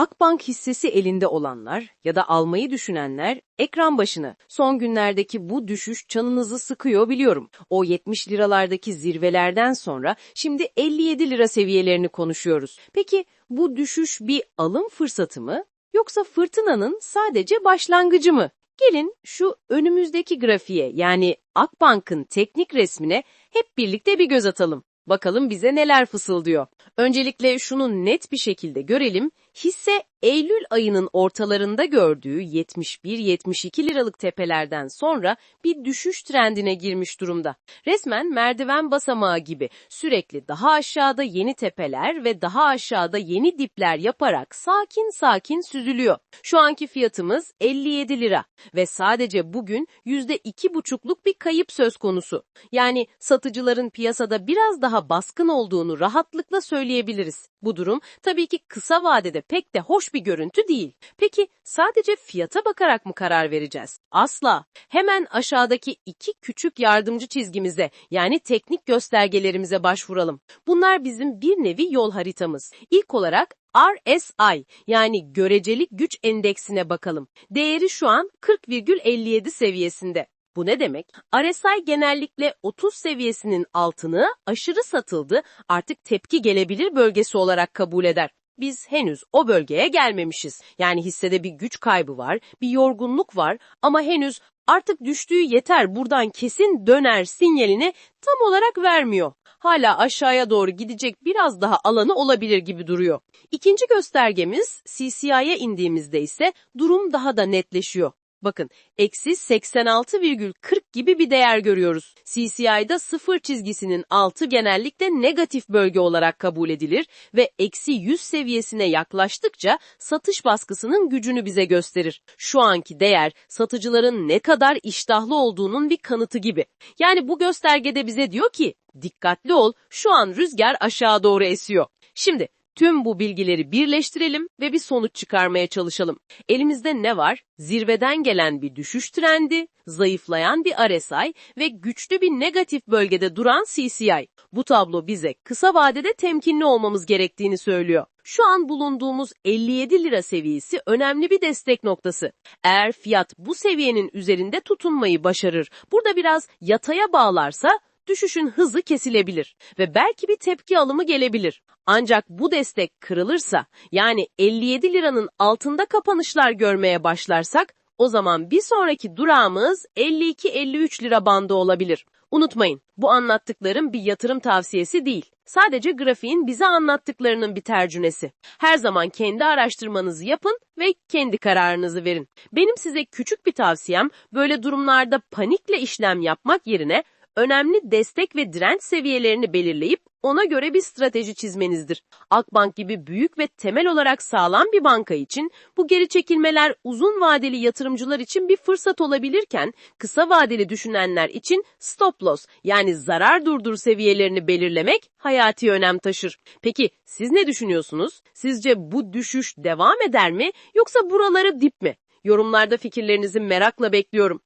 Akbank hissesi elinde olanlar ya da almayı düşünenler ekran başına. Son günlerdeki bu düşüş canınızı sıkıyor biliyorum. O 70 liralardaki zirvelerden sonra şimdi 57 lira seviyelerini konuşuyoruz. Peki bu düşüş bir alım fırsatı mı yoksa fırtınanın sadece başlangıcı mı? Gelin şu önümüzdeki grafiğe yani Akbank'ın teknik resmine hep birlikte bir göz atalım. Bakalım bize neler fısıldıyor. Öncelikle şunu net bir şekilde görelim. Hisse Eylül ayının ortalarında gördüğü 71-72 liralık tepelerden sonra bir düşüş trendine girmiş durumda. Resmen merdiven basamağı gibi sürekli daha aşağıda yeni tepeler ve daha aşağıda yeni dipler yaparak sakin sakin süzülüyor. Şu anki fiyatımız 57 lira ve sadece bugün %2,5'luk bir kayıp söz konusu. Yani satıcıların piyasada biraz daha baskın olduğunu rahatlıkla söyleyebiliriz. Bu durum tabii ki kısa vadede pek de hoş bir görüntü değil. Peki sadece fiyata bakarak mı karar vereceğiz? Asla. Hemen aşağıdaki iki küçük yardımcı çizgimize yani teknik göstergelerimize başvuralım. Bunlar bizim bir nevi yol haritamız. İlk olarak RSI yani görecelik güç endeksine bakalım. Değeri şu an 40,57 seviyesinde. Bu ne demek? RSI genellikle 30 seviyesinin altını aşırı satıldı, artık tepki gelebilir bölgesi olarak kabul eder. Biz henüz o bölgeye gelmemişiz. Yani hissede bir güç kaybı var, bir yorgunluk var ama henüz artık düştüğü yeter buradan kesin döner sinyalini tam olarak vermiyor. Hala aşağıya doğru gidecek biraz daha alanı olabilir gibi duruyor. İkinci göstergemiz CCI'ye indiğimizde ise durum daha da netleşiyor. Bakın, eksi 86,40 gibi bir değer görüyoruz. CCI'da sıfır çizgisinin altı genellikle negatif bölge olarak kabul edilir ve eksi 100 seviyesine yaklaştıkça satış baskısının gücünü bize gösterir. Şu anki değer satıcıların ne kadar iştahlı olduğunun bir kanıtı gibi. Yani bu göstergede bize diyor ki, dikkatli ol, şu an rüzgar aşağı doğru esiyor. Şimdi Tüm bu bilgileri birleştirelim ve bir sonuç çıkarmaya çalışalım. Elimizde ne var? Zirveden gelen bir düşüş trendi, zayıflayan bir RSI ve güçlü bir negatif bölgede duran CCI. Bu tablo bize kısa vadede temkinli olmamız gerektiğini söylüyor. Şu an bulunduğumuz 57 lira seviyesi önemli bir destek noktası. Eğer fiyat bu seviyenin üzerinde tutunmayı başarır, burada biraz yataya bağlarsa düşüşün hızı kesilebilir ve belki bir tepki alımı gelebilir. Ancak bu destek kırılırsa yani 57 liranın altında kapanışlar görmeye başlarsak o zaman bir sonraki durağımız 52-53 lira bandı olabilir. Unutmayın, bu anlattıklarım bir yatırım tavsiyesi değil. Sadece grafiğin bize anlattıklarının bir tercümesi. Her zaman kendi araştırmanızı yapın ve kendi kararınızı verin. Benim size küçük bir tavsiyem böyle durumlarda panikle işlem yapmak yerine önemli destek ve direnç seviyelerini belirleyip ona göre bir strateji çizmenizdir. Akbank gibi büyük ve temel olarak sağlam bir banka için bu geri çekilmeler uzun vadeli yatırımcılar için bir fırsat olabilirken kısa vadeli düşünenler için stop loss yani zarar durdur seviyelerini belirlemek hayati önem taşır. Peki siz ne düşünüyorsunuz? Sizce bu düşüş devam eder mi yoksa buraları dip mi? Yorumlarda fikirlerinizi merakla bekliyorum.